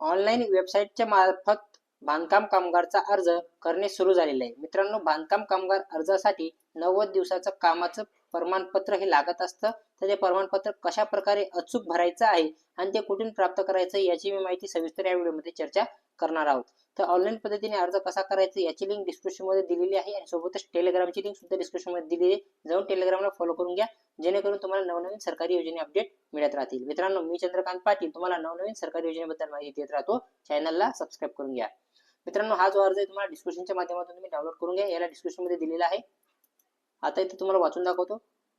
Online वेबसाईटच्या मार्फत बांधकाम कामगारचा अर्ज करणे सुरू झालेले आहे. मित्रांनो बांधकाम कामगार अर्जासाठी नव्वद दिवसाचं कामाचं प्रमाणपत्र हे लागत असतं. तर ते प्रमाणपत्र कशा प्रकारे अचूक भरायचं आहे आणि ते कुठून प्राप्त करायचं याची मी माहिती सविस्तर या व्हिडिओमध्ये चर्चा करणार आहोत. तर ऑनलाईन पद्धतीने अर्ज कसा करायचा याची लिंक डिस्क्रिप्शनमध्ये दिलेली आहे आणि सोबतच टेलिग्रामची लिंक सुद्धा डिस्क्रिप्शनमध्ये दिलेली आहे. जाऊन टेलिग्रामला फॉलो करून घ्या. जेणेकरून तुम्हाला नवनवीन सरकारी योजने अपडेट मिळत राहतील. मित्रांनो मी चंद्रकांत पाटील. तुम्हाला नवनवीन सरकारी योजनेबद्दल माहिती देत राहतो. चॅनलला सबस्क्राईब करून घ्या. मित्रांनो हा जो अर्ज आहे तुम्हाला डिस्क्रिप्शनच्या माध्यमातून तुम्ही डाउनलोड करून घ्या. याला डिस्क्रिप्शनमध्ये दिलेला आहे. आता इथे तुम्हाला वाचून दाखवतो.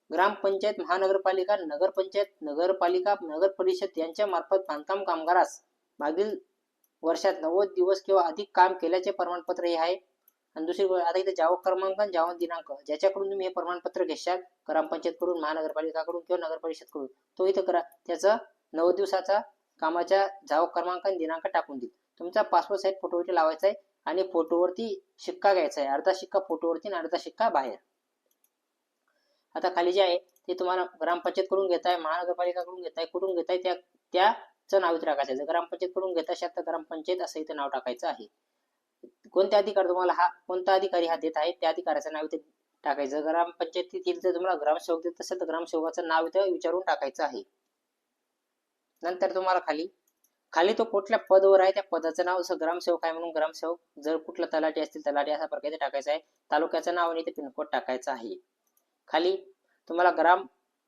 ग्रामपंचायत महानगरपालिका नगरपंचायत नगरपालिका नगर परिषद यांच्या मार्फत बांधकाम कामगारास मागील वर्षात नव्वद दिवस किंवा अधिक काम केल्याचे प्रमाणपत्र हे आहे. आणि दुसरी गो- आता इथे जावक क्रमांक आणि जावक दिनांक ज्याच्याकडून तुम्ही हे प्रमाणपत्र घेशाल ग्रामपंचायतकडून महानगरपालिकाकडून किंवा नगर परिषदकडून तो इथं करा. त्याचा नऊ दिवसाचा कामाच्या जावक क्रमांक आणि दिनांक टाकून देईल. तुमचा पासपोर्ट साईज फोटो इथे लावायचा आहे आणि फोटोवरती शिक्का घ्यायचा आहे. अर्धा शिक्का फोटोवरती आणि अर्धा शिक्का बाहेर. आता खाली जे आहे ते तुम्हाला ग्रामपंचायत कडून घेताय महानगरपालिकाकडून घेताय कुठून घेताय त्या त्याचं नाव इथे टाकायचं जर ग्रामपंचायत कडून घेत असेल तर ग्रामपंचायत असं इथे नाव टाकायचं आहे. कोणते अधिकार तुम्हाला हा कोणता अधिकारी हा देत आहे त्या अधिकाऱ्याचं नाव इथे टाकायचं. ग्रामपंचायतीतील जर तुम्हाला ग्रामसेवक देत असेल तर ग्रामसेवकाचं नाव इथे विचारून टाकायचं आहे. नंतर तुम्हाला खाली खाली तो कुठल्या पदवर आहे त्या पदाचं नाव असं ग्रामसेवक आहे म्हणून ग्रामसेवक जर कुठला तलाठी असतील तलाठी असा प्रकारे टाकायचा आहे. तालुक्याचं नाव आणि इथे पिनकोड टाकायचं आहे. खाली तुम्हाला ग्राम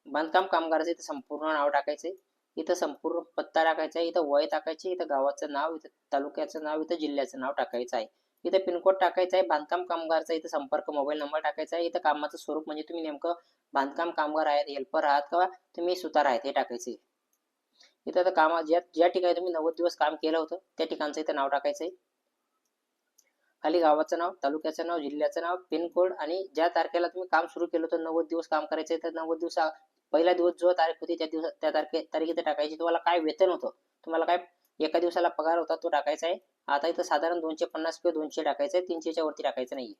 बांधकाम कामगाराचं इथं संपूर्ण नाव टाकायचंय. इथं संपूर्ण पत्ता टाकायचा आहे इथं वय टाकायचे इथं गावाचं नाव इथं तालुक्याचं नाव इथं जिल्ह्याचं नाव टाकायचं आहे. इथं पिनकोड टाकायचा आहे बांधकाम कामगारचा इथं संपर्क मोबाईल नंबर टाकायचा आहे. इथं कामाचं स्वरूप म्हणजे तुम्ही नेमकं बांधकाम कामगार आहेत हेल्पर आहात किंवा तुम्ही सुतार आहेत हे टाकायचे इथं आता कामा ज्या ज्या ठिकाणी तुम्ही नव्वद दिवस काम केलं होतं त्या ठिकाणचं इथं नाव टाकायचं आहे. खाली गावाचं नाव तालुक्याचं नाव जिल्ह्याचं नाव पिनकोड आणि ज्या तारखेला तुम्ही काम सुरू केलं होतं नव्वद दिवस काम करायचं तर नव्वद दिवस पहिला दिवस जो तारीख होती त्या दिवस त्या तारखे तारीख इथे टाकायची. तुम्हाला काय वेतन होतं? तुम्हाला काय एका दिवसाला पगार होता तो टाकायचा आहे. आता इथं साधारण दोनशे पन्नास किंवा दोनशे टाकायचं आहे तीनशेच्या वरती टाकायचं नाही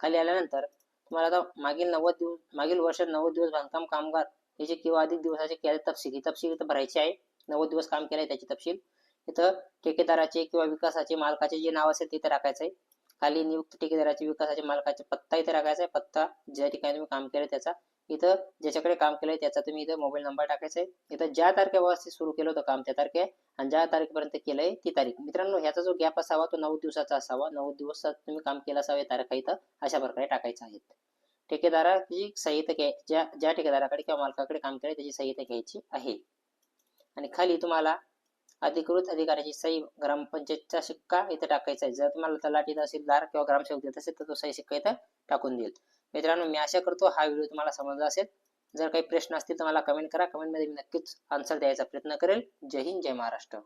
खाली आल्यानंतर तुम्हाला आता मागील नव्वद दिवस मागील वर्षात नव्वद दिवस बांधकाम कामगार याचे किंवा अधिक दिवसाचे केले तपशील ही तपशील इथं भरायची आहे. नव्वद दिवस काम केलंय त्याची तपशील. इथं ठेकेदाराचे किंवा विकासाचे मालकाचे जे नाव असेल तिथे टाकायचं आहे खाली नियुक्त ठेकेदाराचे विकासाचे मालकाचे पत्ता इथे टाकायचा आहे. पत्ता ज्या ठिकाणी तुम्ही काम केलं त्याचा. इथं ज्याच्याकडे काम केलंय त्याचा तुम्ही इथं मोबाईल नंबर टाकायचा आहे इथं ज्या तारखेपासून सुरू केलं होतं काम त्या तारखे. आणि ज्या तारखेपर्यंत केलंय ती तारीख. मित्रांनो ह्याचा जो गॅप असावा तो नऊ दिवसाचा असावा. नऊ दिवसात तुम्ही काम केलं असावं या तारखा इथं. अशा प्रकारे टाकायचं आहेत ठेकेदाराची सही इथं घ्याय ज्या ज्या ठेकेदाराकडे किंवा मालकाकडे काम केलंय त्याची सही इथं घ्यायची आहे. आणि खाली तुम्हाला अधिकृत अधिकाऱ्याची सही ग्रामपंचायतचा शिक्का इथे टाकायचा आहे. जर तुम्हाला तलाठी तहसीलदार किंवा ग्रामसेवक देत असेल तर तो सही शिक्का इथं टाकून देईल. मित्रांनो मी आशा करतो हा व्हिडिओ तुम्हाला समजला असेल. जर काही प्रश्न असतील तर मला कमेंट करा. कमेंटमध्ये मी नक्कीच आन्सर द्यायचा प्रयत्न करेल. जय हिंद जय महाराष्ट्र.